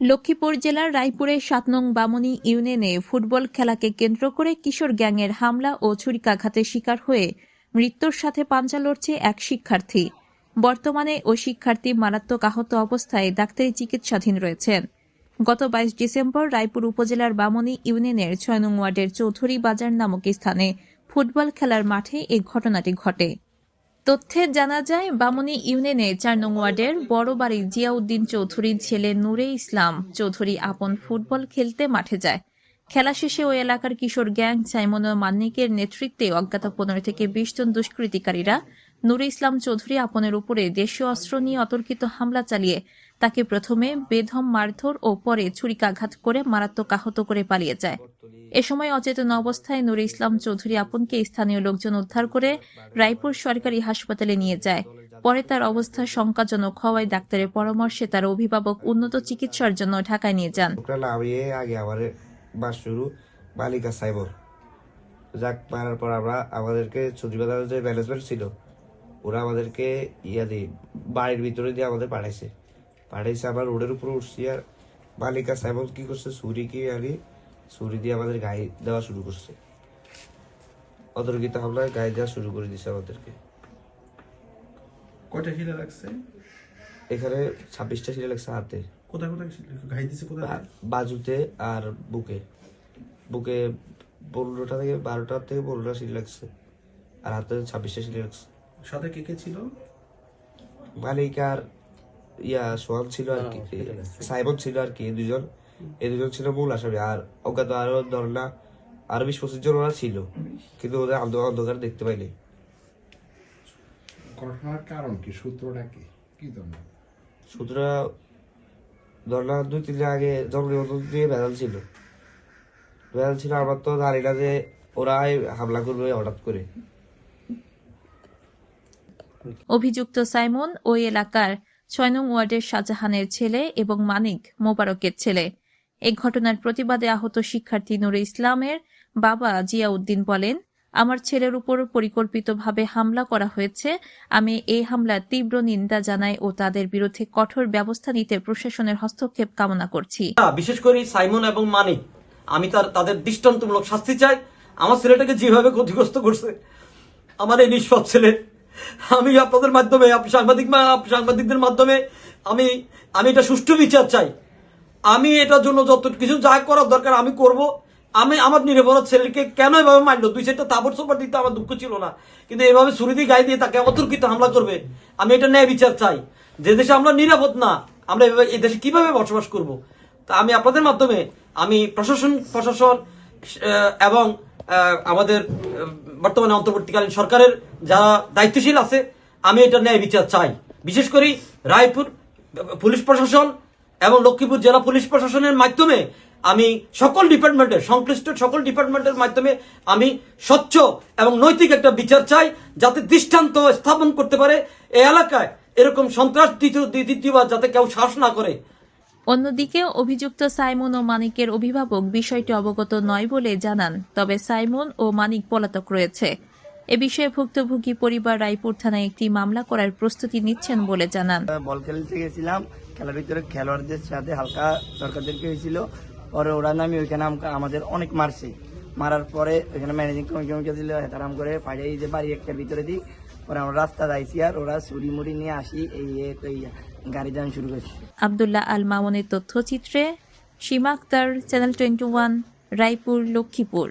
লক্ষ্মীপুর জেলার রায়পুরের সাত নং বামনী ইউনিয়নে ফুটবল খেলাকে কেন্দ্র করে কিশোর গ্যাংয়ের হামলা ও ছুরিকাঘাতের শিকার হয়ে মৃত্যুর সাথে পাঞ্জা লড়ছে এক শিক্ষার্থী। বর্তমানে ওই শিক্ষার্থী মারাত্মক আহত অবস্থায় ডাক্তারি চিকিৎসাধীন রয়েছেন। গত বাইশ ডিসেম্বর রায়পুর উপজেলার বামনী ইউনিয়নের ছয় নং ওয়ার্ডের চৌধুরী বাজার নামক স্থানে ফুটবল খেলার মাঠে এই ঘটনাটি ঘটে। তথ্যে জানা যায় বামনী ইউনিয়নে চার নং ওয়ার্ডের বড় বাড়ি জিয়াউদ্দিন চৌধুরীর ছেলে নূরে ইসলাম চৌধুরী আপন ফুটবল খেলতে মাঠে যায়। খেলা শেষে ওই এলাকার কিশোর গ্যাং সাইমন ও মান্নিকের নেতৃত্বে অজ্ঞাত পনেরো থেকে বিশ জন দুষ্কৃতিকারীরা নুরে ইসলাম চৌধুরী আপনের উপরে দেশীয় অস্ত্র নিয়ে অতর্কিত হামলা চালিয়ে তাকে প্রথমে বেধম মারধর ও পরে ছুরিকাঘাত করে মারাত্মক আহত করে পালিয়ে যায়। এ সময় অচেতন অবস্থায় নুরে ইসলাম চৌধুরী আপনকে স্থানীয় লোকজন উদ্ধার করে রায়পুর সরকারি হাসপাতালে নিয়ে যায়। পরে তার অবস্থা শঙ্কাজনক হওয়ায় ডাক্তারের পরামর্শে তার অভিভাবক উন্নত চিকিৎসার জন্য ঢাকায় নিয়ে যান। বালিকা সাইবর। যাক, মারার পর আমরা আমাদেরকে ছুটি বাজার যে ম্যানেজমেন্ট ছিল, ওরা আমাদেরকে ইয়া দিয়ে, বাড়ির ভিতরে দিয়ে আমাদের পাঠাইছে। পাঠাইছে আমার রোডের উপরে উঠছি আর বালিকা সাইবর কি করছে, ছুরি কি আনি ছুরি দিয়ে আমাদের গায়ে দেওয়া শুরু করছে। অতর্কিত হামলায় গায়ে দেওয়া শুরু করে দিছে আমাদেরকে। কয়টা শিলা লাগছে? এখানে ছাব্বিশটা সিলে লাগছে হাতে। কোথায় কোথায় ঘাই দিছে কোথায়? বাজুতে আর বুকে। বুকে পনেরোটা থেকে বারোটা থেকে পনেরোটা সিট লাগছে। আর হাতে ছাব্বিশটা সিট লাগছে। সাথে কে কে ছিল? মালিক আর ইয়া সোহান ছিল আর কি সাইবন ছিল আর কি দুজন এই দুজন ছিল মূল আসামি আর অজ্ঞাত আরও ধর না আরও বিশ পঁচিশ জন ওরা ছিল। কিন্তু ওদের অন্ধ- অন্ধকার দেখতে পাইনি। ঘটনার কারণ কি? সূত্রটা কি? কি ধরনের? সুতরাং ধর দুই তিন দিন আগে জন্ম নিবন্ধন দিয়ে ভেজাল ছিল। ভেজাল ছিল আমার তো জানি না যে ওরাই হামলা করবে হঠাৎ করে। অভিযুক্ত সাইমন ওই এলাকার ছয় নং ওয়ার্ডের শাহজাহানের ছেলে এবং মানিক মোবারকের ছেলে। এই ঘটনার প্রতিবাদে আহত শিক্ষার্থী নুরে ইসলামের বাবা জিয়াউদ্দিন বলেন, আমার ছেলের উপর পরিকল্পিতভাবে হামলা করা হয়েছে। আমি এই হামলার তীব্র নিন্দা জানাই ও তাদের বিরুদ্ধে কঠোর ব্যবস্থা নিতে প্রশাসনের হস্তক্ষেপ কামনা করছি। বিশেষ করে সাইমন এবং মানিক আমি তার তাদের দৃষ্টান্তমূলক শাস্তি চাই। আমার ছেলেটাকে যেভাবে ক্ষতিগ্রস্ত করছে, আমার এই নিষ্পাপ ছেলে। আমি আপনাদের মাধ্যমে সাংবাদিক সাংবাদিকদের মাধ্যমে আমি আমি এটা সুষ্ঠু বিচার চাই। আমি এটার জন্য যত কিছু যা করার দরকার আমি করব। আমি আমার নিরাপরাধ ছেলেকে কেন এভাবে মারলো? দুই চারটা তাবর সোপার দিতে আমার দুঃখ ছিল না। কিন্তু এভাবে ছুরি দিয়ে গায়ে দিয়ে তাকে অতর্কিত হামলা করবে, আমি এটা ন্যায় বিচার চাই। যে দেশে আমরা নিরাপদ না, আমরা এভাবে এই দেশে কীভাবে বসবাস করব? তা আমি আপনাদের মাধ্যমে আমি প্রশাসন প্রশাসন এবং আমাদের বর্তমানে অন্তর্বর্তীকালীন সরকারের যারা দায়িত্বশীল আছে, আমি এটা ন্যায় বিচার চাই। বিশেষ করে রায়পুর পুলিশ প্রশাসন এবং লক্ষ্মীপুর জেলা পুলিশ প্রশাসনের মাধ্যমে আমি সকল ডিপার্টমেন্টের সংশ্লিষ্ট সকল ডিপার্টমেন্টের মাধ্যমে আমি স্বচ্ছ এবং নৈতিক একটা বিচার চাই যাতে দৃষ্টান্ত স্থাপন করতে পারে এই এলাকায়। এরকম সন্ত্রাস দ্বিতীয় দ্বিতীয়বার যাতে কেউ শ্বাস না করে। অন্যদিকে অভিযুক্ত সাইমন ও মানিকের অভিভাবক বিষয়টি অবগত নয় বলে জানান তবে সাইমন ও মানিক পলাতক রয়েছে। এ বিষয়ে ভুক্তভোগী পরিবার রায়পুর থানায় একটি মামলা করার প্রস্তুতি নিচ্ছেন বলে জানান। বল খেলতে গেছিলাম। খেলার ভিতরে খেলোয়াড়দের সাথে হালকা তর্কাতর্কি হয়েছিল। পরে ওরা নামি ওইখানে আমাদের অনেক মারছে। মারার পরে ওইখানে ম্যানেজিং কমিটি দিল হেতারাম করে ফাইজাই যে বাড়ি একটার ভিতরে দিই। পরে আমরা রাস্তা যাইছি আর ওরা চুরি মুড়ি নিয়ে আসি, এই এই গাড়ি যান শুরু করছি। আবদুল্লাহ আল মামুনের তথ্যচিত্রে Sima Akter channel twenty one Raipur, Lakshmipur.